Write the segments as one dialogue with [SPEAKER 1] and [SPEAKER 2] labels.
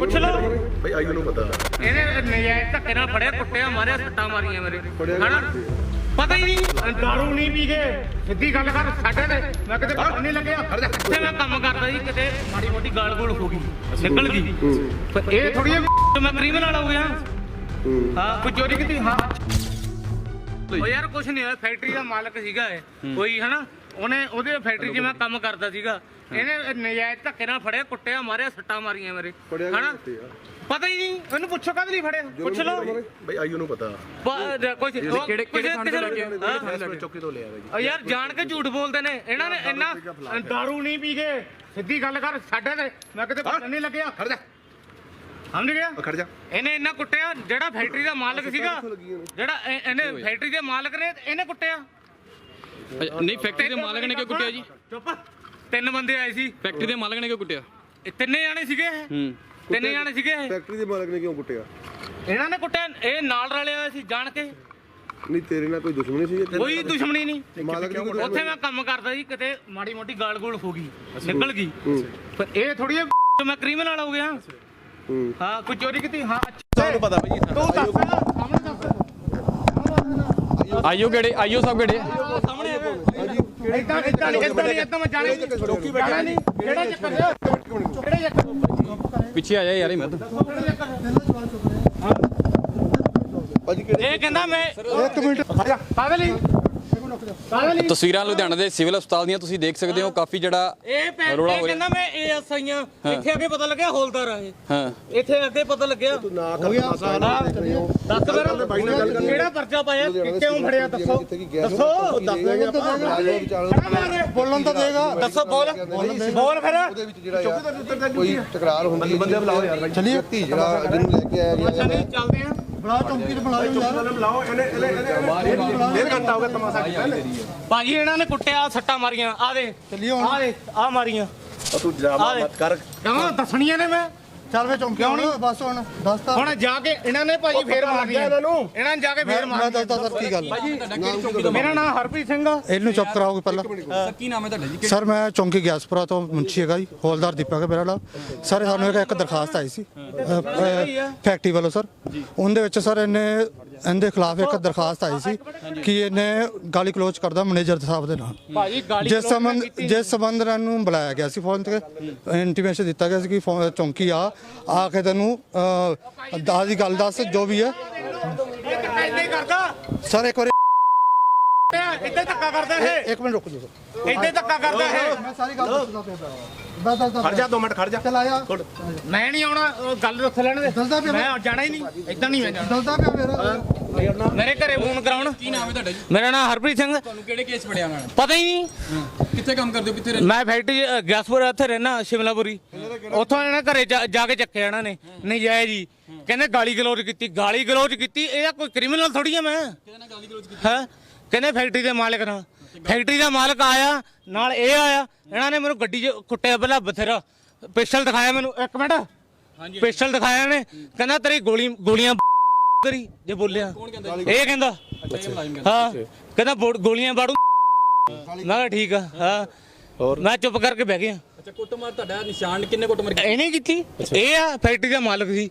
[SPEAKER 1] ਪੁੱਛ ਲਓ
[SPEAKER 2] ਬਈ ਆਯੂ ਨੂੰ ਪਤਾ।
[SPEAKER 1] ਇਹਨੇ ਨਜਾਇਜ਼ ਧੱਕੇ ਨਾਲ ਫੜਿਆ ਕੁੱਟਿਆ ਮਾਰਿਆ ਸੱਟਾਂ ਮਾਰੀਆਂ ਮੇਰੇ। ਹਨਾ? ਪਤਾ ਹੀ ਨਹੀਂ। ਦਾਰੂ ਨਹੀਂ ਪੀ ਗਏ ਸਿੱਧੀ ਗੱਲ ਕਰ ਸਾਡੇ ਤੇ। ਮੈਂ ਕਿਤੇ ਪਤਾ ਨਹੀਂ ਲੱਗਿਆ। ਤੇ ਮੈਂ ਕੰਮ ਕਰਦਾ ਸੀ ਕਿਤੇ ਮਾੜੀ ਮੋਟੀ ਗਾਲ ਗੋਲ ਹੋ ਗਈ ਨਿਕਲ ਗਈ। ਪਰ ਇਹ ਥੋੜੀ ਮੈਂ ਕ੍ਰਿਮੀਨਲ ਹੋ ਗਿਆ। ਹਾਂ। ਕੋਈ ਚੋਰੀ ਕੀਤੀ? ਹਾਂ। ਉਹ ਯਾਰ ਕੁਛ ਨਹੀਂ ਹੋਇਆ ਫੈਕਟਰੀ ਦਾ ਮਾਲਕ ਸੀਗਾ ਇਹ। ਕੋਈ ਹਨਾ? ਉਹਨੇ ਉਹਦੇ ਫੈਕਟਰੀ 'ਚ ਮੈਂ ਕੰਮ ਕਰਦਾ ਸੀਗਾ। ਇਹਨੇ ਨਜਾਇਜ਼ ਧੱਕੇ ਨਾਲ ਫੜਿਆ ਕੁੱਟਿਆ ਮਾਰਿਆ ਸੱਟਾਂ ਮਾਰੀਆਂ ਮੇਰੇ। ਹਨਾ? ਪਤਾ ਹੀ ਨਹੀਂ ਇਹਨੂੰ ਪੁੱਛੋ ਕਦ ਲਈ ਫੜਿਆ? ਪੁੱਛ ਲਓ।
[SPEAKER 2] ਬਈ ਆਯੂ ਨੂੰ ਪਤਾ।
[SPEAKER 1] ਕੁਛ ਕਿਹੜੇ ਕਿਹੜੇ ਥਾਣੇ ਤੋਂ ਲੱਗੇ
[SPEAKER 2] ਚੌਕੀ ਤੋਂ ਲਿਆ ਬਈ?
[SPEAKER 1] ਯਾਰ ਜਾਣ ਕੇ ਝੂਠ ਬੋਲਦੇ ਨੇ। ਇਹਨਾਂ ਨੇ ਇੰਨਾ ਦਾਰੂ ਨਹੀਂ ਪੀ ਗਏ ਸਿੱਧੀ ਗੱਲ ਕਰ ਸਾਡੇ ਤੇ ਮੈਂ ਕਿਤੇ ਪਤਾ ਨਹੀਂ ਲੱਗਿਆ।
[SPEAKER 2] ਖੜ ਜਾ।
[SPEAKER 1] ਸਮਝ ਗਿਆ?
[SPEAKER 2] ਖੜ ਜਾ।
[SPEAKER 1] ਇਹਨੇ ਇੰਨਾ ਕੁੱਟਿਆ ਜਿਹੜਾ ਫੈਕਟਰੀ ਦਾ ਮਾਲਕ ਸੀਗਾ ਜਿਹੜਾ ਇਹ- ਇਹਨੇ ਫੈਕਟਰੀ ਦੇ ਮਾਲਕ ਨੇ ਇਹਨੇ ਕੁੱਟਿਆ।
[SPEAKER 3] ਨਹੀਂ ਫੈਕਟਰੀ ਦੇ ਮਾਲਕ ਨੇ ਕਿਉਂ ਕੁੱਟਿਆ ਜੀ?
[SPEAKER 1] ਚੁੱਪ। ਤਿੰਨ ਬੰਦੇ ਆਏ ਸੀ।
[SPEAKER 3] ਫੈਕਟਰੀ ਦੇ ਮਾਲਕ ਨੇ ਕਿਉਂ ਕੁੱਟਿਆ?
[SPEAKER 1] ਇਹ ਤਿੰਨੇ ਜਾਣੇ ਸੀਗੇ ਇਹ?
[SPEAKER 3] ਹੂੰ।
[SPEAKER 1] ਤਿੰਨੇ ਜਾਣੇ ਸੀਗੇ ਇਹ।
[SPEAKER 4] ਫੈਕਟਰੀ ਦੇ ਮਾਲਕ ਨੇ ਕਿਉਂ ਕੁੱਟਿਆ?
[SPEAKER 1] ਇਹਨਾਂ ਨੇ ਕੁੱਟਿਆ ਇਹ ਨਾਲ ਰਲੇ ਹੋਏ ਸੀ ਜਾਣ ਕੇ।
[SPEAKER 4] ਨਹੀਂ ਤੇਰੇ ਨਾਲ ਕੋਈ ਦੁਸ਼ਮਣੀ ਸੀ ਇੱਥੇ?
[SPEAKER 1] ਕੋਈ ਦੁਸ਼ਮਣੀ ਨਹੀਂ।
[SPEAKER 4] ਮਾਲਕ ਦੀ ਕੋਈ
[SPEAKER 1] ਉੱਥੇ ਮੈਂ ਕੰਮ ਕਰਦਾ ਸੀ ਕਿਤੇ ਮਾੜੀ ਮੋਟੀ ਗਾਲ ਗੋਲ ਹੋ ਗਈ ਨਿਕਲ ਗਈ। ਪਰ ਇਹ ਥੋੜੀ ਮੈਂ ਕ੍ਰਿਮੀਨਲ ਹੋ ਗਿਆ।
[SPEAKER 4] ਹੂੰ।
[SPEAKER 1] ਹਾਂ ਕੋਈ ਚੋਰੀ ਕੀਤੀ? ਹਾਂ ਤੁਹਾਨੂੰ ਪਤਾ ਭਾਈ ਤੂੰ ਦੱਸ। ਸਾਹਮਣੇ ਦੱਸ
[SPEAKER 3] ਆਈਓ ਕਿਹੜੇ? ਆਈਓ ਸਾਹਿਬ ਕਿਹੜੇ?
[SPEAKER 1] ਸਾਹਮਣੇ ਇਦਾਂ ਇਦਾਂ ਨਹੀਂ ਇਦਾਂ ਨਹੀਂ ਇਦਾਂ ਮੈਂ ਜਾਣੇ ਚੌਕੀ ਬੈਠਾ ਨਹੀਂ ਕਿਹੜਾ ਚੱਕਰ ਹੈ ਕਿਹੜਾ ਚੱਕਰ
[SPEAKER 3] ਪਿੱਛੇ ਆ ਜਾ ਯਾਰ ਇਹ ਮੈਂ
[SPEAKER 1] ਇਹ ਕਹਿੰਦਾ ਮੈਂ ਇੱਕ ਮਿੰਟ। ਲਈ
[SPEAKER 3] ਤਸਵੀਰਾਂ ਲੁਧਿਆਣਾ ਦੇ ਸਿਵਲ ਹਸਪਤਾਲ ਦੀਆਂ ਤੁਸੀਂ ਦੇਖ ਸਕਦੇ ਹੋ ਕਾਫੀ ਜਿਹੜਾ
[SPEAKER 1] ਇਹ ਪੈ-
[SPEAKER 3] ਰੌਲਾ
[SPEAKER 1] ਇਹ
[SPEAKER 3] ਹੋ ਰਿਹਾ।
[SPEAKER 1] ਕਹਿੰਦਾ ਮੈਂ ਏਐਸਆਈ ਆ ਇੱਥੇ ਆ ਕੇ ਪਤਾ ਲੱਗਿਆ ਹੌਲਦਾਰ ਆ ਇਹ।
[SPEAKER 3] ਹਾਂ।
[SPEAKER 1] ਇੱਥੇ ਅੱਗੇ ਪਤਾ ਲੱਗਿਆ।
[SPEAKER 4] ਨਾ ਕਰ
[SPEAKER 1] ਦੱਸ ਫਿਰ। ਕਿਹੜਾ ਪਰਚਾ ਪਾਇਆ? ਕਿਉਂ ਫੜਿਆ ਦੱਸੋ।
[SPEAKER 4] ਬੋਲਣ ਤਾਂ ਦੇਗਾ।
[SPEAKER 1] ਦੱਸੋ ਬੋਲ। ਬੋਲ ਫਿਰ।
[SPEAKER 4] ਉਹਦੇ ਵਿੱਚ ਜਿਹੜਾ ਯਾਰ ਕੋਈ ਤਕਰਾਰ ਹੁੰਦੀ ਹੈ ਬੰਦੇ ਬੁਲਾਓ ਯਾਰ। ਜਿਹੜਾ ਜਿਹਨੂੰ ਲੈ ਕੇ ਆਇਆ ਗਿਆ
[SPEAKER 1] ਆ ਭਾਜੀ ਇਹਨਾਂ ਨੇ ਕੁੱਟਿਆ ਸੱਟਾਂ ਮਾਰੀਆਂ। ਆ ਦੇ ਆ ਦੇ ਆ ਮਾਰੀਆਂ।
[SPEAKER 2] ਤੂੰ ਡਰਾਮਾ ਮਤ ਕਰ।
[SPEAKER 1] ਕਹਾਂ ਦੱਸਣੀਆਂ ਨੇ ਮੈਂ।
[SPEAKER 5] ਚੱਲ ਵੇ ਚੌਂਕੀ ਹੁਣ ਬਸ ਹੁਣ ਦੱਸਤਾ
[SPEAKER 1] ਹੁਣ ਜਾ ਕੇ ਇਹਨਾਂ ਨੇ ਭਾਜੀ ਫੇਰ ਮਾਰਨੀਆਂ ਇਹਨਾਂ ਨੂੰ। ਇਹਨਾਂ ਨੇ ਜਾ ਕੇ ਫੇਰ
[SPEAKER 5] ਮੈਂ
[SPEAKER 1] ਮਾਰਨੀਆਂ
[SPEAKER 5] ਦੱਸਦਾ ਸਰ ਕੀ ਗੱਲ
[SPEAKER 1] ਮੇਰਾ ਨਾਮ ਹਰਪ੍ਰੀਤ ਸਿੰਘ ਆ।
[SPEAKER 5] ਇਹਨੂੰ ਚੁੱਪ ਕਰਾਓਗੇ ਪਹਿਲਾਂ।
[SPEAKER 3] ਸਰ ਕੀ ਨਾਮ ਹੈ ਤੁਹਾਡਾ ਜੀ?
[SPEAKER 5] ਸਰ ਮੈਂ ਚੌਂਕੀ ਗਿਆਸਪੁਰਾ ਤੋਂ ਮੁੰਸ਼ੀ ਹੈਗਾ ਜੀ ਹੌਲਦਾਰ ਦੀਪਕ ਹੈ ਮੇਰਾ ਨਾਮ ਸਰ ਸਾਨੂੰ ਇੱਕ- ਇੱਕ ਦਰਖਾਸਤ ਆਈ ਸੀ। ਅ, ਅ, ਫੈਕਟਰੀ ਵੱਲੋਂ ਸਰ। ਉਹਦੇ ਵਿੱਚ ਸਰ ਇਹਨੇ ਇਹਦੇ ਖਿਲਾਫ ਇੱਕ ਦਰਖਾਸਤ ਆਈ ਸੀ ਕਿ ਇਹਨੇ ਗਾਲੀ ਕਲੋਜ਼ ਕਰਦਾ ਮੈਨੇਜਰ ਸਾਹਿਬ ਦੇ ਨਾਲ। ਜਿਸ ਸੰਬੰਧ ਜਿਸ ਸੰਬੰਧ ਨੂੰ ਬੁਲਾਇਆ ਗਿਆ ਸੀ ਫੋਨ ਤੇ ਇੰਟੀਮੇਸ਼ਨ ਦਿੱਤਾ ਗਿਆ ਸੀ ਕਿ ਫੋ- ਚੌਂਕੀ ਆ। ਆ ਕੇ ਤੈਨੂੰ ਅ, ਦਾਜ ਦੀ ਗੱਲ ਦੱਸ ਜੋ ਵੀ ਹੈ। ਸਰ ਇੱਕ ਵਾਰੀ
[SPEAKER 1] ਇੱਦਾਂ ਹੀ ਧੱਕਾ ਕਰਦਾ ਇਹ।
[SPEAKER 5] ਇੱਕ ਮਿੰਟ ਰੁਕ ਜਾਓ। ਸਰ
[SPEAKER 1] ਇੱਦਾਂ ਹੀ ਧੱਕਾ ਕਰਦਾ ਇਹ।
[SPEAKER 5] ਮੈਂ ਸਾਰੀ ਗੱਲ ਦੱਸਦਾ ਪਿਆ ਦੱਸ ਦੱਸ ਦੱਸ
[SPEAKER 2] ਖੜ ਜਾ 2 ਮਿੰਟ ਖੜ ਜਾ।
[SPEAKER 5] ਚੱਲ ਆਇਆ।
[SPEAKER 1] ਮੈਂ ਨਹੀਂ ਆਉਣਾ ਉਹ ਗੱਲ ਦੱਸ ਲੈਣ ਦੇ।
[SPEAKER 5] ਦੱਸਦਾ ਪਿਆ
[SPEAKER 1] ਮੈਂ ਜਾਣਾ ਹੀ ਨਹੀਂ ਇੱਦਾਂ ਨਹੀਂ ਮੈਂ ਜਾਣਾ।
[SPEAKER 5] ਦੱਸਦਾ ਪਿਆ ਮੇਰਾ।
[SPEAKER 1] ਮੇਰੇ ਘਰੇ ਫੋਨ ਕਰਾਉਣ।
[SPEAKER 3] ਕੀ ਨਾਮ ਹੈ ਤੁਹਾਡਾ ਜੀ?
[SPEAKER 1] ਮੇਰਾ ਨਾਮ ਹਰਪ੍ਰੀਤ ਸਿੰਘ।
[SPEAKER 3] ਤੁਹਾਨੂੰ ਕਿਹੜੇ ਕੇਸ ਫੜਿਆ ਉਹਨਾਂ ਨੇ?
[SPEAKER 1] ਪਤਾ ਹੀ ਨਹੀਂ।
[SPEAKER 3] ਕਿੱਥੇ ਕੰਮ ਕਰਦੇ ਹੋ ਕਿੱਥੇ ਰਹਿੰਦੇ
[SPEAKER 1] ਮੈਂ ਫੈਕਟਰੀ ਅ, ਗਿਆਸਪੁਰ ਇੱਥੇ ਰਹਿਣਾ ਸ਼ਿਮਲਾਪੁਰੀ। ਉੱਥੋਂ ਇਹਨਾਂ ਘਰੇ ਜਾ ਕੇ ਚੱਕਿਆ ਇਹਨਾਂ ਨੇ। ਨਜਾਇਜ਼ ਜੀ ਕਹਿੰਦੇ ਗਾਲੀ ਗਲੋਚ ਕੀਤੀ ਗਾਲੀ ਗਲੋਚ ਕੀਤੀ। ਇਹਦਾ ਕੋਈ ਕ੍ਰਿਮੀਨਲ ਥੋੜੀ ਆ ਮੈਂ। ਹੈ? ਕਹਿੰਦੇ ਫੈਕਟਰੀ ਦੇ ਮਾਲਕ ਨਾਲ। ਫੈਕਟਰੀ ਦਾ ਮਾਲਕ ਆਇਆ ਨਾਲ ਇਹ ਆਇਆ ਇਹਨਾਂ ਨੇ ਮੈਨੂੰ ਗੱਡੀ 'ਚ ਕੁੱਟਿਆ ਪਹਿਲਾਂ ਬਥੇਰਾ। ਪਿਸਟਲ ਦਿਖਾਇਆ ਮੈਨੂੰ ਇੱਕ ਮਿੰਟ। ਪਿਸਟਲ ਦਿਖਾਇਆ ਨੇ ਕਹਿੰਦਾ ਤੇਰੀ ਗੋਲੀ ਗੋਲੀਆਂ ਕਰੀ ਜੇ ਬੋਲਿਆ। ਇਹ ਕਹਿੰਦਾ। ਹਾਂ ਕਹਿੰਦਾ ਗੋਲੀਆਂ ਬਾੜੂ। ਮੈਂ ਕਿਹਾ ਠੀਕ ਆ ਹਾਂ। ਮੈਂ ਚੁੱਪ ਕਰਕੇ ਬਹਿ ਗਿਆ।
[SPEAKER 3] ਅੱਛਾ ਕੁੱਟਮਾਰ ਤੁਹਾਡਾ ਨਿਸ਼ਾਨ ਕਿੰਨੇ ਕੁੱਟਮਾਰ
[SPEAKER 1] ਇਹਨੇ ਕੀਤੀ? ਇਹ ਆ ਫੈਕਟਰੀ ਦਾ ਮਾਲਕ ਸੀ।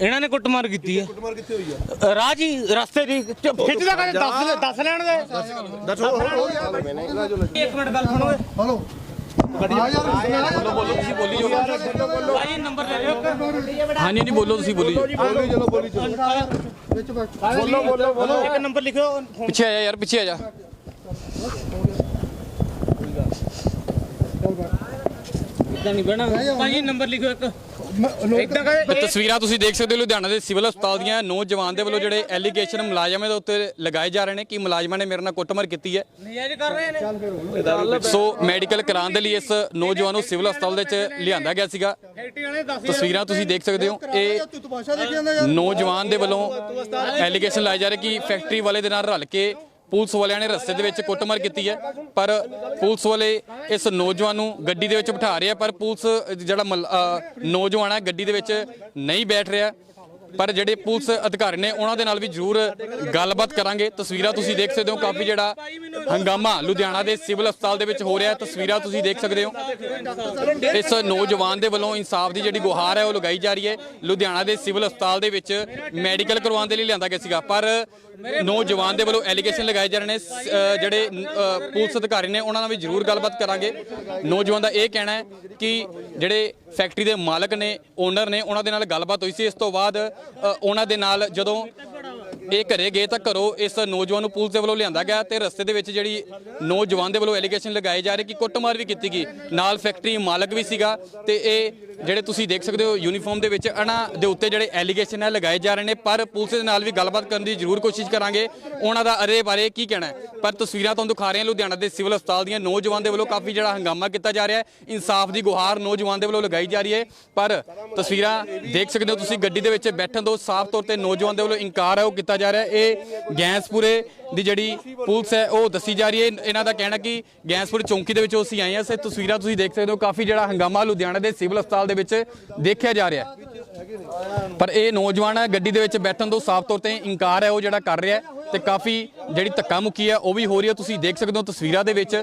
[SPEAKER 1] ਇਹਨਾਂ ਨੇ ਕੁੱਟਮਾਰ ਕੀਤੀ ਹੈ
[SPEAKER 4] ਕੁੱਟਮਾਰ ਕਿੱਥੇ ਹੋਈ ਆ?
[SPEAKER 1] ਰਾਹ ਜੀ ਰਸਤੇ ਚੁੱਪ- ਖਿੱਚਦਾ ਕਹਿੰਦੇ ਦੱਸ ਲੈ- ਦੱਸ ਲੈਣ ਦੇ।
[SPEAKER 4] ਦੱਸੋ
[SPEAKER 1] ਇੱਕ ਮਿੰਟ ਗੱਲ ਸੁਣੋ।
[SPEAKER 5] ਹਲੋ ਆ ਯਾਰ
[SPEAKER 3] ਬੋਲੋ ਤੁਸੀਂ ਬੋਲੀ ਜੋ
[SPEAKER 1] ਭਾਈ ਨੰਬਰ ਲੈ ਲਿਓ। ਇੱਕ।
[SPEAKER 3] ਹਾਂਜੀ ਹਾਂਜੀ ਬੋਲੋ ਤੁਸੀਂ ਬੋਲੀ
[SPEAKER 4] ਚਲੋ ਬੋਲੀ ਚਲੋ
[SPEAKER 1] ਬੋਲੋ ਬੋਲੋ ਬੋਲੋ ਇੱਕ ਨੰਬਰ ਲਿਖਿਓ
[SPEAKER 3] ਪਿੱਛੇ ਆ ਜਾ ਯਾਰ ਪਿੱਛੇ ਆ ਜਾ।
[SPEAKER 1] ਇਦਾਂ ਨਹੀਂ ਬਣਾ ਭਾਈ ਨੰਬਰ ਲਿਖਿਓ ਇੱਕ। ਇਦਾਂ
[SPEAKER 3] ਤਸਵੀਰਾਂ ਤੁਸੀਂ ਦੇਖ ਸਕਦੇ ਹੋ ਲੁਧਿਆਣਾ ਦੇ ਸਿਵਲ ਹਸਪਤਾਲ ਦੀਆਂ ਨੌਜਵਾਨ ਦੇ ਵੱਲੋਂ ਜਿਹੜੇ ਐਲੀਗੇਸ਼ਨ ਮੁਲਾਜ਼ਮਾਂ ਦੇ ਉੱਤੇ ਲਗਾਏ ਜਾ ਰਹੇ ਨੇ ਕਿ ਮੁਲਾਜ਼ਮਾਂ ਨੇ ਮੇਰੇ ਨਾਲ ਕੁੱਟਮਾਰ ਕੀਤੀ ਹੈ।
[SPEAKER 1] ਨਜਾਇਜ਼ ਕਰ ਰਹੇ ਨੇ।
[SPEAKER 3] ਸੋ ਮੈਡੀਕਲ ਕਰਾਉਣ ਦੇ ਲਈ ਇਸ ਨੌਜਵਾਨ ਨੂੰ ਸਿਵਲ ਹਸਪਤਾਲ ਦੇ ਵਿੱਚ ਲਿਆਂਦਾ ਗਿਆ ਸੀਗਾ। ਤਸਵੀਰਾਂ ਤੁਸੀਂ ਦੇਖ ਸਕਦੇ ਹੋ ਇਹ ਨੌਜਵਾਨ ਦੇ ਵੱਲੋਂ ਐਲੀਗੇਸ਼ਨ ਲਾਏ ਜਾ ਰਹੇ ਕਿ ਫੈਕਟਰੀ ਵਾਲੇ ਦੇ ਨਾਲ ਰਲ ਕੇ ਪੁਲਿਸ ਵਾਲਿਆਂ ਨੇ ਰਸਤੇ ਦੇ ਵਿੱਚ ਕੁੱਟਮਾਰ ਕੀਤੀ ਹੈ, ਪਰ ਪੁਲਿਸ ਵਾਲੇ ਇਸ ਨੌਜਵਾਨ ਨੂੰ ਗੱਡੀ ਦੇ ਵਿੱਚ ਬਿਠਾ ਰਹੇ ਆ, ਪਰ ਪੁਲਿਸ ਜਿਹੜਾ ਮਲ- ਨੌਜਵਾਨ ਹੈ ਗੱਡੀ ਦੇ ਵਿੱਚ ਨਹੀਂ ਬੈਠ ਰਿਹਾ। ਪਰ ਜਿਹੜੇ ਪੁਲਿਸ ਅਧਿਕਾਰੀ ਨੇ, ਉਹਨਾਂ ਦੇ ਨਾਲ ਵੀ ਜ਼ਰੂਰ ਗੱਲਬਾਤ ਕਰਾਂਗੇ। ਤਸਵੀਰਾਂ ਤੁਸੀਂ ਦੇਖ ਸਕਦੇ ਹੋ, ਕਾਫੀ ਜਿਹੜਾ ਹੰਗਾਮਾ ਲੁਧਿਆਣਾ ਦੇ ਸਿਵਲ ਹਸਪਤਾਲ ਦੇ ਵਿੱਚ ਹੋ ਰਿਹਾ। ਤਸਵੀਰਾਂ ਤੁਸੀਂ ਦੇਖ ਸਕਦੇ ਹੋ। ਇਸ ਨੌਜਵਾਨ ਦੇ ਵੱਲੋਂ ਇਨਸਾਫ ਦੀ ਜਿਹੜੀ ਗੁਹਾਰ ਹੈ, ਉਹ ਲਗਾਈ ਜਾ ਰਹੀ ਹੈ। ਲੁਧਿਆਣਾ ਦੇ ਸਿਵਲ ਹਸਪਤਾਲ ਦੇ ਵਿੱਚ ਮੈਡੀਕਲ ਕਰਵਾਉਣ ਦੇ ਲਈ ਲਿਆਂਦਾ ਗਿਆ ਸੀਗਾ। ਪਰ ਨੌਜਵਾਨ ਦੇ ਵੱਲੋਂ ਐਲੀਗੇਸ਼ਨ ਲਗਾਏ ਜਾ ਰਹੇ ਨੇ ਅ, ਜਿਹੜੇ ਅ, ਪੁਲਿਸ ਅਧਿਕਾਰੀ ਨੇ ਉਹਨਾਂ ਨਾਲ ਵੀ ਜ਼ਰੂਰ ਗੱਲਬਾਤ ਕਰਾਂਗੇ। ਨੌਜਵਾਨ ਦਾ ਇਹ ਕਹਿਣਾ ਹੈ ਕਿ ਜਿਹੜੇ ਫੈਕਟਰੀ ਦੇ ਮਾਲਕ ਨੇ ਓਨਰ ਨੇ ਉਹਨਾਂ ਦੇ ਨਾਲ ਗੱਲਬਾਤ ਹੋਈ ਸੀ। ਇਸ ਤੋਂ ਬਾਅਦ ਅ, ਉਹਨਾਂ ਦੇ ਨਾਲ ਜਦੋਂ ਇਹ ਘਰੇ ਗਏ ਤਾਂ ਘਰੋਂ ਇਸ ਨੌਜਵਾਨ ਨੂੰ ਪੁਲਿਸ ਦੇ ਵੱਲੋਂ ਲਿਆਂਦਾ ਗਿਆ ਤੇ ਰਸਤੇ ਦੇ ਵਿੱਚ ਜਿਹੜੀ ਨੌਜਵਾਨ ਦੇ ਵੱਲੋਂ ਐਲੀਗੇਸ਼ਨ ਲਗਾਏ ਜਾ ਰਹੇ ਕਿ ਕੁੱਟਮਾਰ ਵੀ ਕੀਤੀ ਗਈ। ਨਾਲ ਫੈਕਟਰੀ ਮਾਲਕ ਵੀ ਸੀਗਾ ਤੇ ਇਹ ਜਿਹੜੇ ਤੁਸੀਂ ਦੇਖ ਸਕਦੇ ਹੋ ਯੂਨੀਫਾਰਮ ਦੇ ਵਿੱਚ ਇਹਨਾਂ ਦੇ ਉੱਤੇ ਜਿਹੜੇ ਐਲੀਗੇਸ਼ਨ ਹੈ ਲਗਾਏ ਜਾ ਰਹੇ ਨੇ, ਪਰ ਪੁਲਿਸ ਦੇ ਨਾਲ ਵੀ ਗੱਲਬਾਤ ਕਰਨ ਦੀ ਜ਼ਰੂਰ ਕੋਸ਼ਿਸ਼ ਕਰਾਂਗੇ। ਉਹਨਾਂ ਦਾ ਅਰੇ ਬਾਰੇ ਕੀ ਕਹਿਣਾ ਪਰ ਤਸਵੀਰਾਂ ਤੁਹਾਨੂੰ ਦਿਖਾ ਰਹੇ ਹਾਂ ਲੁਧਿਆਣਾ ਦੇ ਸਿਵਲ ਹਸਪਤਾਲ ਦੀਆਂ। ਨੌਜਵਾਨ ਦੇ ਵੱਲੋਂ ਕਾਫੀ ਜਿਹੜਾ ਹੰਗਾਮਾ ਕੀਤਾ ਜਾ ਰਿਹਾ ਹੈ। ਇਨਸਾਫ ਦੀ ਗੁਹਾਰ ਨੌਜਵਾਨ ਦੇ ਵੱਲੋਂ ਲਗਾਈ ਜਾ ਰਹੀ ਹੈ। ਪਰ ਤਸਵੀਰਾਂ ਦੇਖ ਸਕਦੇ ਹੋ ਤੁਸੀਂ ਗੱਡੀ ਦੇ ਵਿੱਚ ਬੈਠਣ ਤੋਂ ਸਾਫ਼ ਤੌਰ ਤੇ ਨੌਜਵਾਨ ਦੇ ਵੱਲੋਂ ਇਨਕਾਰ ਹੈ, ਉਹ ਕੀਤਾ ਜਾ ਰਿਹਾ ਇਹ ਗੈਂਸਪੁਰੇ ਦੀ ਜਿਹੜੀ ਪੁਲਿਸ ਹੈ, ਉਹ ਦੱਸੀ ਜਾ ਰਹੀ ਹੈ। ਇਹਨਾਂ ਦਾ ਕਹਿਣਾ ਕਿ ਗੈਂਸਪੁਰ ਚੌਂਕੀ ਦੇ ਵਿੱਚ ਅਸੀਂ ਆਏ ਹਾਂ ਸੇ, ਤਸਵੀਰਾਂ ਤੁਸੀਂ ਦੇਖ ਸਕਦੇ ਹੋ। ਕਾਫੀ ਜਿਹੜਾ ਹੰਗਾਮਾ ਲੁਧਿਆਣਾ ਦੇ ਸਿਵਲ ਹਸਪਤਾਲ ਦੇ ਵਿੱਚ ਦੇਖਿਆ ਜਾ ਰਿਹਾ ਪਰ ਇਹ ਨੌਜਵਾਨ ਗੱਡੀ ਦੇ ਵਿੱਚ ਬੈਠਣ ਤੋਂ ਸਾਫ਼ ਤੌਰ ਤੇ ਇਨਕਾਰ ਹੈ, ਉਹ ਜਿਹੜਾ ਕਰ ਰਿਹਾ ਤੇ ਕਾਫੀ ਜਿਹੜੀ ਧੱਕਾ ਮੁੱਕੀ ਹੈ, ਉਹ ਵੀ ਹੋ ਰਹੀ ਹੈ। ਤੁਸੀਂ ਦੇਖ ਸਕਦੇ ਹੋ ਤਸਵੀਰਾਂ ਦੇ ਵਿੱਚ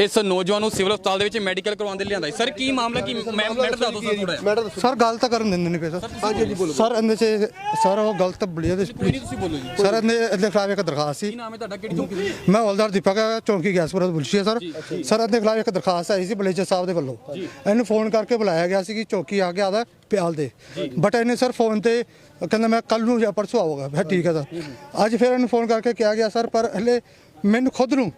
[SPEAKER 3] ਇਸ ਨੌਜਵਾਨ ਨੂੰ ਸਿਵਲ ਹਸਪਤਾਲ ਦੇ ਵਿੱਚ ਮੈਡੀਕਲ ਕਰਵਾਉਣ ਦੇ ਲਈ ਲਿਆਂਦਾ ਸਰ ਕੀ ਮਾਮਲਾ? ਕੀ ਮੈਂ ਮੈਡਮ ਦੱਸੋ ਸਰ ਥੋੜਾ
[SPEAKER 5] ਸਰ ਗੱਲ ਤਾਂ ਕਰਨ ਦਿੰਦੇ ਨਹੀਂ ਪਏ ਸਰ।
[SPEAKER 4] ਹਾਂਜੀ ਹਾਂਜੀ ਬੋਲੋ।
[SPEAKER 5] ਸਰ ਇਹਦੇ ਚ ਸਰ ਉਹ ਗਲਤ ਬਲੀਆ ਦੇ
[SPEAKER 3] ਕੋਈ ਨਹੀਂ ਤੁਸੀਂ ਬੋਲੋ ਜੀ।
[SPEAKER 5] ਸਰ ਇਹਦੇ ਇਹਦੇ ਖਿਲਾਫ ਇੱਕ ਦਰਖਾਸਤ ਸੀ।
[SPEAKER 3] ਕੀ ਨਾਮ ਹੈ ਤੁਹਾਡਾ? ਕਿਹੜੀ ਚੌਂਕੀ ਦੇ?
[SPEAKER 5] ਮੈਂ ਹੌਲਦਾਰ ਦੀਪਕ ਚੌਂਕੀ ਗੈਸਪੁਰਾ ਬੁਲਸ਼ੀ ਸਰ। ਸਰ ਇਹਦੇ ਖਿਲਾਫ ਇੱਕ ਦਰਖਾਸਤ ਆਈ ਸੀ ਬਲੇਜਰ ਸਾਹਿਬ ਦੇ ਵੱਲੋਂ। ਇਹਨੂੰ ਫੋਨ ਕਰਕੇ ਬੁਲਾਇਆ ਗਿਆ ਸੀ ਕਿ ਚੌਕੀ ਆ ਗਿਆ ਆਦਾ ਪਿਆਲ ਦੇ। ਬਟ ਇਹਨੇ ਸਰ ਫੋਨ ਤੇ ਕਹਿੰਦਾ ਮੈਂ ਕੱਲ ਨੂੰ ਜਾਂ ਪਰਸੋਂ ਆਊਗਾ ਮੈਂ ਠੀਕ ਹੈ ਸਰ। ਅੱਜ ਫਿਰ ਇਹਨੂੰ ਫੋਨ ਕਰਕੇ ਕਿਹਾ ਗਿਆ ਸਰ ਪਰ ਹਲੇ ਮੈਨੂੰ ਖੁਦ ਨੂੰ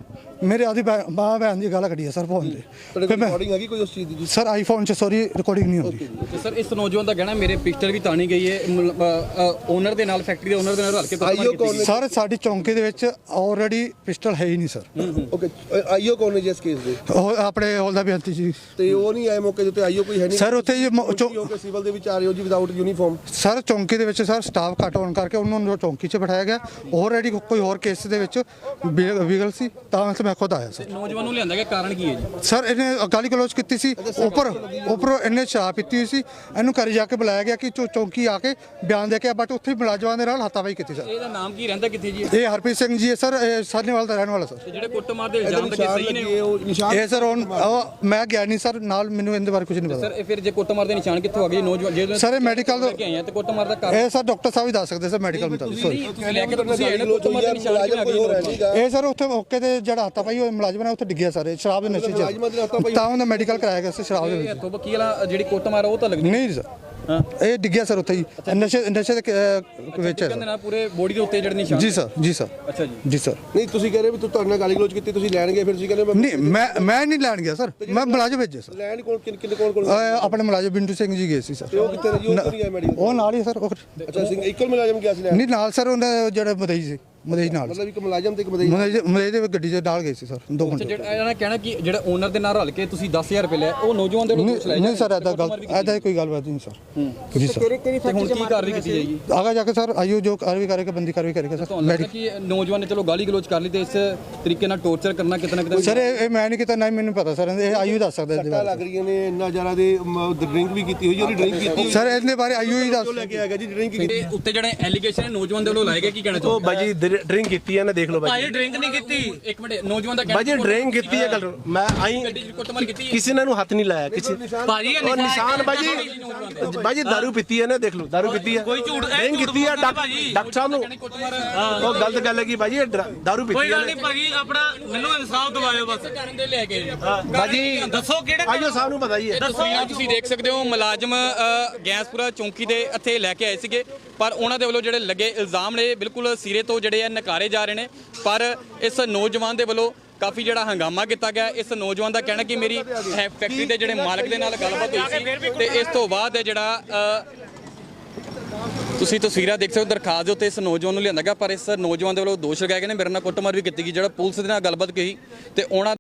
[SPEAKER 5] ਮੇਰੇ ਆਦੀ ਮਾਂ ਭੈਣ ਦੀ ਗੱਲ ਕੱਢੀ ਹੈ ਸਰ ਫੋਨ ਤੇ। ਫਿਰ ਮੈਂ
[SPEAKER 4] ਰਿਕਾਰਡਿੰਗ ਹੈਗੀ ਕੋਈ ਉਸ ਚੀਜ਼ ਦੀ ਜੀ
[SPEAKER 5] ਸਰ ਆਈਫੋਨ 'ਚ ਸੌਰੀ ਰਿਕਾਰਡਿੰਗ ਨਹੀਂ ਹੁੰਦੀ।
[SPEAKER 3] ਤੇ ਸਰ ਇਸ ਨੌਜਵਾਨ ਦਾ ਕਹਿਣਾ ਮੇਰੇ ਪਿਸਟਲ ਵੀ ਤਾਣੀ ਗਈ ਹੈ ਓਨਰ ਦੇ ਨਾਲ ਫੈਕਟਰੀ ਦੇ ਓਨਰ ਦੇ ਨਾਲ ਰਲ ਕੇ
[SPEAKER 4] ਆਈਓ
[SPEAKER 3] ਕੀਤੀ
[SPEAKER 5] ਸਰ ਸਾਡੀ ਚੌਂਕੀ ਦੇ ਵਿੱਚ ਆਲਰੇਡੀ ਪਿਸਟਲ ਹੈ ਹੀ ਨਹੀਂ ਸਰ।
[SPEAKER 4] ਓਕੇ ਆਈਓ ਕੌਣ ਨੇ ਜੀ ਇਸ ਕੇਸ ਦੇ?
[SPEAKER 5] ਉਹ ਆਪਣੇ ਹੌਲਦਾਰ ਬੇਨਤੀ ਜੀ।
[SPEAKER 4] ਤੇ ਉਹ ਨਹੀਂ ਆਏ ਮੌਕੇ ਉੱਤੇ ਆਈਓ ਕੋਈ ਹੈ ਨਹੀਂ?
[SPEAKER 5] ਸਰ ਉੱਥੇ ਜੀ ਮ- ਚੌ-
[SPEAKER 4] ਓਕੇ ਸਿਵਲ ਦੇ ਵਿੱਚ ਆ ਰਹੇ ਹੋ ਜੀ ਵਿਦਆਊਟ ਯੂਨੀਫਾਰਮ
[SPEAKER 5] ਸਰ ਚੌਂਕੀ ਦੇ ਵਿੱਚ ਸਰ ਸਟਾਫ ਘੱਟ ਹੋਣ ਕਰਕੇ ਉਹਨਾਂ ਨੂੰ ਚੌਂਕੀ 'ਚ ਬਿਠਾਇਆ ਗਿਆ। ਆਲਰੇਡੀ ਕੋਈ ਹੋਰ ਕੇਸ ਦੇ ਵਿੱਚ ਵਿਗਲ ਸੀ ਤਾਂ ਮੈਂ ਖੁਦ ਆਇਆ ਸਰ।
[SPEAKER 3] ਨੌਜਵਾਨ ਨੂੰ ਲਿਆਂਦਾ ਗਿਆ ਕਾਰਨ ਕੀ ਹੈ ਜੀ?
[SPEAKER 5] ਸਰ ਇਹਨੇ ਗਾਲੀ ਗਲੋਚ ਕੀਤੀ ਸੀ। ਉੱਪਰ ਉੱਪਰੋਂ ਇਹਨੇ ਸ਼ਰਾਬ ਪੀਤੀ ਹੋਈ ਸੀ। ਇਹਨੂੰ ਘਰ ਜਾ ਕੇ ਬੁਲਾਇਆ ਗਿਆ ਕਿ ਚੌ- ਚੌਂਕੀ ਆ ਕੇ ਬਿਆਨ ਦੇ ਕੇ ਬਟ ਉੱਥੇ ਹੀ ਮੁਲਾਜ਼ਮਾਂ ਦੇ ਨਾਲ ਹੱਥਾਵਾਈ ਕੀਤੀ ਸਰ
[SPEAKER 3] ਇਹਦਾ ਨਾਮ ਕੀ ਰਹਿੰਦਾ ਕਿੱਥੇ ਜੀ?
[SPEAKER 5] ਇਹ ਹਰਪ੍ਰੀਤ ਸਿੰਘ ਜੀ ਹੈ ਸਰ ਇਹ ਸਾਹਨੇਵਾਲ ਦਾ ਰਹਿਣ ਵਾਲਾ ਸਰ।
[SPEAKER 3] ਤੇ ਜਿਹੜੇ ਕੁੱਟਮਾਰ ਦੇ ਇਲਜ਼ਾਮ ਲੱਗੇ ਸਹੀ ਨੇ
[SPEAKER 4] ਉਹ?
[SPEAKER 5] ਇਹ ਸਰ ਹੁਣ ਉਹ ਮੈਂ ਗਿਆ ਨਹੀਂ ਸਰ ਨਾਲ ਮੈਨੂੰ ਇਹਦੇ ਬਾਰੇ ਕੁਝ ਨਹੀਂ ਪਤਾ।
[SPEAKER 3] ਸਰ ਇਹ ਫਿਰ ਜੇ ਕੁੱਟਮਾਰ ਦੇ ਨਿਸ਼ਾਨ ਕਿੱਥੋਂ ਆ ਗਏ ਨੌਜਵਾਨ ਜੇ
[SPEAKER 5] ਸਰ ਇਹ ਮੈਡੀਕਲ
[SPEAKER 3] ਲੈ ਕੇ ਆਏ ਆ ਤੇ ਕੁੱਟਮਾਰ ਦਾ ਕਾਰਨ?
[SPEAKER 5] ਇਹ ਸਰ ਡਾਕਟਰ ਸਾਹਿਬ ਹੀ ਦੱਸ ਸਕਦੇ ਸਰ ਮੈਡੀਕਲ ਮੁਤਾਬਿਕ ਸੋਰੀ
[SPEAKER 3] ਤੁਸੀਂ ਲੈ ਕੇ ਤੁਸੀਂ ਕੁੱਟਮਾਰ ਦੇ ਨਿਸ਼ਾਨ
[SPEAKER 5] ਇਹ ਸਰ ਉੱਥੇ ਮੌਕੇ ਤੇ ਜਿਹੜਾ ਹੱਥਾ ਪਾਈ ਉਹ ਮੁਲਾਜ਼ਮ ਹੈ ਉੱਥੇ ਡਿੱਗਿਆ ਸਰ ਸ਼ਰਾਬ ਦੇ ਨਸ਼ੇ 'ਚ। ਤਾਂ ਉਹਦਾ ਮੈਡੀਕਲ ਕਰਾਇਆ ਗਿਆ ਸੀ ਸ਼ਰਾਬ ਦੇ ਵਿੱਚ।
[SPEAKER 3] ਹੱਥੋਂ ਵਾਲਾ ਜਿਹੜੀ ਕੁੱਟਮਾਰ ਆ ਉਹ ਤਾਂ ਲੱਗਦੀ?
[SPEAKER 5] ਨਹੀਂ ਸਰ। ਇਹ ਡਿੱਗਿਆ ਸਰ ਉੱਥੇ ਹੀ ਨਸ਼ੇ ਨਸ਼ੇ ਦੇ ਵਿੱਚ। ਹੈ
[SPEAKER 3] ਕਹਿੰਦੇ
[SPEAKER 5] ਸਰ
[SPEAKER 3] ਨਾਲ ਪੂਰੇ ਬੋਡੀ ਦੇ ਉੱਤੇ ਜਿਹੜੇ ਨਿਸ਼ਾਨ
[SPEAKER 5] ਜੀ ਸਰ ਜੀ ਸਰ।
[SPEAKER 3] ਅੱਛਾ ਜੀ।
[SPEAKER 5] ਜੀ ਸਰ।
[SPEAKER 4] ਨਹੀਂ ਤੁਸੀਂ ਕਹਿ ਰਹੇ ਵੀ ਤੂੰ ਤੁਹਾਡੇ ਨਾਲ ਗਾਲੀ ਗਲੋਚ ਕੀਤੀ ਤੁਸੀਂ ਲੈਣ ਗਏ ਫਿਰ ਤੁਸੀਂ ਕਹਿੰਦੇ ਮੈਂ
[SPEAKER 5] ਨਹੀਂ ਮੈਂ ਮੈਂ ਨਹੀਂ ਲੈਣ ਗਿਆ ਸਰ ਮੈਂ ਮੁਲਾਜ਼ਮ ਭੇਜੇ ਸਰ।
[SPEAKER 4] ਲੈਣ ਕੋਲ ਕਿੰਨੇ ਕਿੰਨੇ ਕੋਲ ਕੋਲ
[SPEAKER 5] ਆਪਣੇ ਮੁਲਾਜ਼ਮ ਬਿੰਦੂ ਸਿੰਘ ਜੀ ਗਏ ਸੀ ਸਰ।
[SPEAKER 4] ਉਹ ਕਿੱਥੇ ਨੇ
[SPEAKER 5] ਨਾਲ ਹੀ ਸਰ ਉਹ
[SPEAKER 4] ਅੱਛਾ ਸਿੰਘ ਇੱਕੋ ਮੁਲਾਜ਼ਮ ਗਿਆ ਸੀ ਲੈਣ?
[SPEAKER 5] ਨਹੀਂ ਨਾਲ ਸਰ ਉਹਨੇ ਜਿਹੜੇ ਮਦਈ ਸੀ। ਮਦਈ ਨਾਲ।
[SPEAKER 4] ਮਤਲਬ ਇੱਕ ਮੁਲਾਜ਼ਮ ਤੇ ਇੱਕ ਮਦਈ
[SPEAKER 5] ਮਦਈ ਮਦਈ ਦੇ ਗੱਡੀ 'ਚ ਨਾਲ ਗਏ ਸੀ ਸਰ ਦੋ ਘੰਟੇ।
[SPEAKER 3] ਜਿਹੜਾ ਇਹਨਾਂ ਨੇ ਕਹਿਣਾ ਕਿ ਜਿਹੜਾ ਓਨਰ ਦੇ ਨਾਲ ਰਲ ਕੇ ਤੁਸੀਂ 10000 ਰੁਪਏ ਲਿਆ ਉਹ ਨੌਜਵਾਨ ਦੇ ਲਾਇਆ
[SPEAKER 5] ਨਹੀਂ ਨਹੀਂ ਸਰ ਐਦਾ ਗਲਤ ਐਦਾ ਕੋਈ ਗੱਲਬਾਤ ਨਹੀਂ ਸਰ। ਜੀ ਸਰ।
[SPEAKER 3] ਤੇ ਹੁਣ ਕੀ ਕਾਰਵਾਈ ਕੀਤੀ ਜਾਏਗੀ?
[SPEAKER 5] ਆਗਾ ਜਾ ਕੇ ਸਰ ਆਇਓ ਜੋ ਕਾਰਵਾਈ ਕਰੇਗਾ ਬੰਦੀ ਕਾਰਵਾਈ ਕਰੇਗਾ ਸਰ
[SPEAKER 3] ਲੱਗਦਾ ਕਿ ਨੌਜਵਾਨ ਨੇ ਚਲੋ ਗਾਲੀ ਗਲੋਚ ਕਰ ਲਈ ਤੇ ਇਸ ਤਰੀਕੇ ਨਾਲ ਟੌਰਚਰ ਕਰਨਾ ਕਿਤਨਾ ਕਿਤੇ
[SPEAKER 5] ਸਰ ਇਹ ਮੈਂ ਨਹੀਂ ਕੀਤਾ ਨਾ ਹੀ ਮੈਨੂੰ ਪਤਾ ਸਰ ਇਹ ਆਇਓ ਦੱਸ ਸਕਦਾ ਇਹਦੇ ਬਾਰੇ।
[SPEAKER 4] ਲੱਗ ਰਹੀਆਂ ਨੇ ਇੰਨਾ ਜ਼ਿਆਦਾ ਦੇ ਡਰਿੰਕ ਵੀ ਕੀਤੀ ਹੋਈ ਉਹਦੀ ਡਰਿੰਕ ਕੀਤੀ ਹੋਈ।
[SPEAKER 5] ਸਰ ਇਹਦੇ ਬਾਰੇ ਆਇਓ ਹੀ ਦੱਸ
[SPEAKER 4] ਲੈ ਕੇ ਆ ਗਿਆ ਜੀ ਡਰਿੰਕ ਕੀਤੀ।
[SPEAKER 3] ਉੱਤੇ ਜਿਹੜੇ ਐਲੀਗੇਸ਼ਨ ਹੈ ਨੌਜਵਾਨ ਦੇ ਵੱਲੋਂ ਲਾਏ ਗਏ ਕੀ ਕਹਿਣਾ
[SPEAKER 2] ਉਹ
[SPEAKER 3] ਚਾਹੋਗੇ?
[SPEAKER 2] ਬਾਜੀ ਡਰਿੰਕ ਕੀਤੀ ਹੈ ਨਾ ਦੇਖ ਲਓ ਬਾਜੀ
[SPEAKER 1] ਭਾਈ ਡਰਿੰਕ ਨਹੀਂ ਕੀਤੀ
[SPEAKER 3] ਇੱਕ ਮਿੰਟ ਨੌਜਵਾਨ ਦਾ ਕਹਿਣਾ
[SPEAKER 2] ਬਾਜੀ ਡਰਿੰਕ ਕੀਤੀ ਹੈ ਗੱਲ ਮੈਂ ਆਈ
[SPEAKER 3] ਗੱਡੀ 'ਚ ਕੁੱਟਮਾਰ ਕੀਤੀ ਹੈ।
[SPEAKER 2] ਕਿਸੇ ਨੇ ਨੂੰ ਹੱਥ ਨਹੀਂ ਲਾਇਆ ਕਿਸੇ
[SPEAKER 1] ਭਾਜੀ ਇਹ
[SPEAKER 2] ਉਹ ਨਿਸ਼ਾਨ ਬਾਜੀ ਬਾਜੀ दारू ਪੀਤੀ ਹੈ ਨਾ ਦੇਖ ਲਓ दारू ਪੀਤੀ ਹੈ
[SPEAKER 1] ਕੋਈ ਝੂਠ- ਇਹ
[SPEAKER 2] ਡਰਿੰਕ
[SPEAKER 1] ਝੂਠ
[SPEAKER 2] ਕੀਤੀ ਹੈ
[SPEAKER 1] ਬੋਲਦਾ
[SPEAKER 2] ਡਾਕ-
[SPEAKER 1] ਭਾਜੀ।
[SPEAKER 2] ਡਾਕਟਰ ਸਾਹਿਬ ਨੂੰ ਉਹ ਗਲਤ ਗੱਲ ਹੈ ਕਿ ਬਾਜੀ ਇਹ ਦਰ- दारू
[SPEAKER 1] ਕੋਈ
[SPEAKER 2] ਪੀਤੀ
[SPEAKER 1] ਗੱਲ
[SPEAKER 2] ਹੈ
[SPEAKER 1] ਨਹੀਂ ਭਾਜੀ ਆਪਣਾ ਮੈਨੂੰ ਇਨਸਾਫ ਦਿਵਾਇਓ ਬਸ
[SPEAKER 3] ਕਰਨ ਦੇ ਲੈ ਕੇ
[SPEAKER 2] ਬਾਜੀ
[SPEAKER 1] ਦੱਸੋ ਕਿਹੜੇ
[SPEAKER 2] ਆਈਓ ਸਾਹਿਬ ਨੂੰ ਪਤਾ ਹੀ ਹੈ
[SPEAKER 3] ਤਸਵੀਰਾਂ ਤੁਸੀਂ ਦੇਖ ਸਕਦੇ ਹੋ ਮੁਲਾਜ਼ਮ ਅ, ਗੈਂਸਪੁਰਾ ਚੌਂਕੀ ਦੇ ਇੱਥੇ ਲੈ ਕੇ ਆਏ ਸੀਗੇ ਪਰ ਉਹਨਾਂ ਦੇ ਵੱਲੋਂ ਜਿਹੜੇ ਲੱਗੇ ਇਲਜ਼ਾਮ ਨੇ, ਬਿਲਕੁਲ ਸਿਰੇ ਤੋਂ ਜਿਹੜੇ ਆ ਨਕਾਰੇ ਜਾ ਰਹੇ ਨੇ। ਪਰ ਇਸ ਨੌਜਵਾਨ ਦੇ ਵੱਲੋਂ ਕਾਫੀ ਜਿਹੜਾ ਹੰਗਾਮਾ ਕੀਤਾ ਗਿਆ। ਇਸ ਨੌਜਵਾਨ ਦਾ ਕਹਿਣਾ ਕਿ ਮੇਰੀ ਹੈ ਫੈਕਟਰੀ ਦੇ ਜਿਹੜੇ ਮਾਲਕ ਦੇ ਨਾਲ ਗੱਲਬਾਤ ਹੋਈ ਸੀ ਤੇ ਇਸ ਤੋਂ ਬਾਅਦ ਜਿਹੜਾ ਤੁਸੀਂ ਤਸਵੀਰਾਂ ਦੇਖ ਸਕਦੇ ਹੋ, ਦਰਖਾਸਤ ਦੇ ਉੱਤੇ ਇਸ ਨੌਜਵਾਨ ਨੂੰ ਲਿਆਂਦਾ ਗਿਆ। ਪਰ ਇਸ ਨੌਜਵਾਨ ਦੇ ਵੱਲੋਂ ਦੋਸ਼ ਲਗਾਏ ਗਏ ਨੇ। ਮੇਰੇ ਨਾਲ ਕੁੱਟਮਾਰ ਵੀ ਕੀਤੀ ਗਈ, ਜਿਹੜਾ ਪੁਲਿਸ ਦੇ ਨਾਲ ਗੱਲਬਾਤ ਕਹੀ ਤੇ ਉਹਨਾਂ